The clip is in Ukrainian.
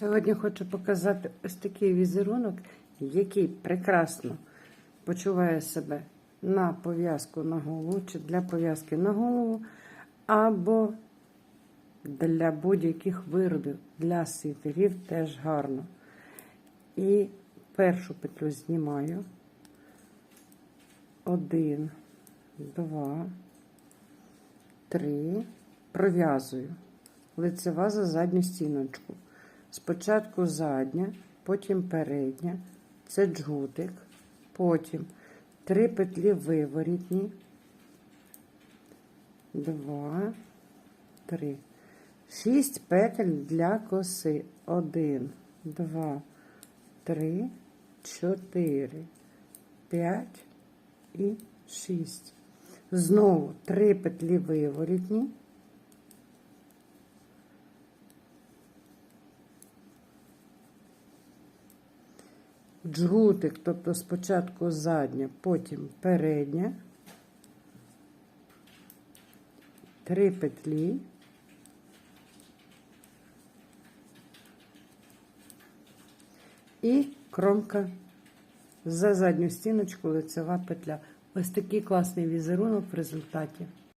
Сьогодні хочу показати ось такий візерунок, який прекрасно почуває себе на пов'язку на голову, чи для пов'язки на голову, або для будь-яких виробів, для світерів теж гарно. І першу петлю знімаю. Один, два, три. Пров'язую лицева за задню стіночку. Спочатку задня, потім передня, це джгутик, потім три петлі виворітні, два, три. Шість петель для коси. Один, два, три, чотири, п'ять і шість. Знову три петлі виворітні. Джгутик, тобто спочатку задня, потім передня, три петлі. І кромка за задню стіночку лицева петля. Ось такий класний візерунок в результаті.